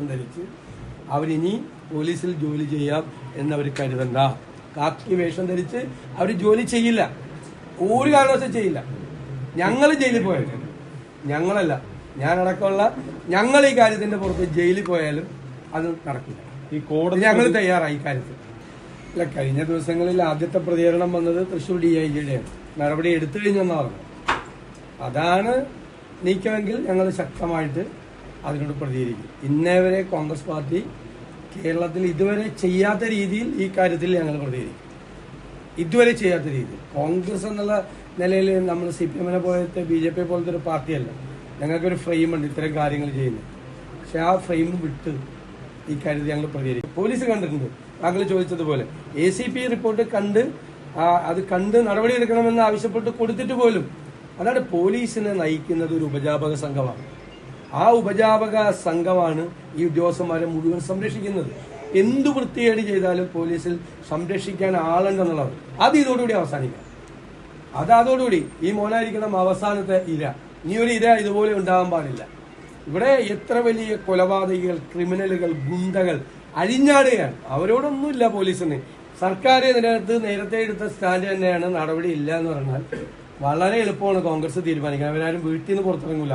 ധരിച്ച് അവരിനി പോലീസിൽ ജോലി ചെയ്യാം എന്നവർ കരുതണ്ട. കാക്കി വേഷം ധരിച്ച് അവർ ജോലി ചെയ്യില്ല. ഒരു കാരണവശം ചെയ്യില്ല. ഞങ്ങൾ ജയിലിൽ പോയാലും ഞങ്ങളല്ല ഞാനടക്കമുള്ള ഞങ്ങൾ ഈ കാര്യത്തിന്റെ പുറത്ത് ജയിലിൽ പോയാലും അത് നടക്കില്ല. ഈ കോടതി ഞങ്ങൾ തയ്യാറായി കാര്യത്തിൽ. അല്ല കഴിഞ്ഞ ദിവസങ്ങളിൽ ആദ്യത്തെ പ്രതികരണം വന്നത് തൃശൂർ ഡി ഐ ജിയുടെയാണ്. നടപടി എടുത്തു കഴിഞ്ഞെന്നാണ് അതാണ് നീക്കമെങ്കിൽ ഞങ്ങൾ ശക്തമായിട്ട് അതിനോട് പ്രതികരിക്കും. ഇന്നേ വരെ കോൺഗ്രസ് പാർട്ടി കേരളത്തിൽ ഇതുവരെ ചെയ്യാത്ത രീതിയിൽ ഈ കാര്യത്തിൽ ഞങ്ങൾ പ്രതികരിക്കും. ഇതുവരെ ചെയ്യാത്ത രീതിയിൽ. കോൺഗ്രസ് എന്നുള്ള നിലയിൽ നമ്മൾ സി പി എമ്മിനെ പോലത്തെ ബി ജെ പി പോലത്തെ ഒരു പാർട്ടിയല്ല. ഞങ്ങൾക്കൊരു ഫ്രെയിമുണ്ട് ഇത്തരം കാര്യങ്ങൾ ചെയ്യുന്നത്. പക്ഷെ ആ ഫ്രെയിം വിട്ട് ഈ കാര്യത്തിൽ ഞങ്ങൾ പ്രതികരിക്കും. പോലീസ് കണ്ടിട്ടുണ്ട്. താങ്കൾ ചോദിച്ചതുപോലെ എ സി പി റിപ്പോർട്ട് കണ്ട് അത് കണ്ട് നടപടി നടപടിയെടുക്കണമെന്ന് ആവശ്യപ്പെട്ട് കൊടുത്തിട്ട് പോലും അതാണ് പോലീസിനെ നയിക്കുന്നത് ഒരു ഉപജാപക സംഘമാണ്. ആ ഉപജാപക സംഘമാണ് ഈ ഉദ്യോഗസ്ഥന്മാരെ മുഴുവൻ സംരക്ഷിക്കുന്നത്. എന്തു വൃത്തികേട് ചെയ്താലും പോലീസിൽ സംരക്ഷിക്കാൻ ആളുണ്ടെന്നുള്ളത് അത് ഇതോടുകൂടി അവസാനിക്കാം. അത് അതോടുകൂടി ഈ മോനായിരിക്കണം അവസാനത്തെ ഇര. ഇനി ഒരു ഇര ഇതുപോലെ ഉണ്ടാകാൻ പാടില്ല. ഇവിടെ എത്ര വലിയ കൊലപാതകികൾ ക്രിമിനലുകൾ ഗുണ്ടകൾ അഴിഞ്ഞാടുകയാണ്. അവരോടൊന്നുമില്ല പോലീസിന്. സർക്കാർ ഇതിനകത്ത് നേരത്തെ എടുത്ത സ്റ്റാൻഡ് തന്നെയാണ്. നടപടി ഇല്ല എന്ന് പറഞ്ഞാൽ വളരെ എളുപ്പമാണ് കോൺഗ്രസ് തീരുമാനിക്കാൻ അവരാരും വീട്ടിൽ നിന്ന് പുറത്തിറങ്ങൂല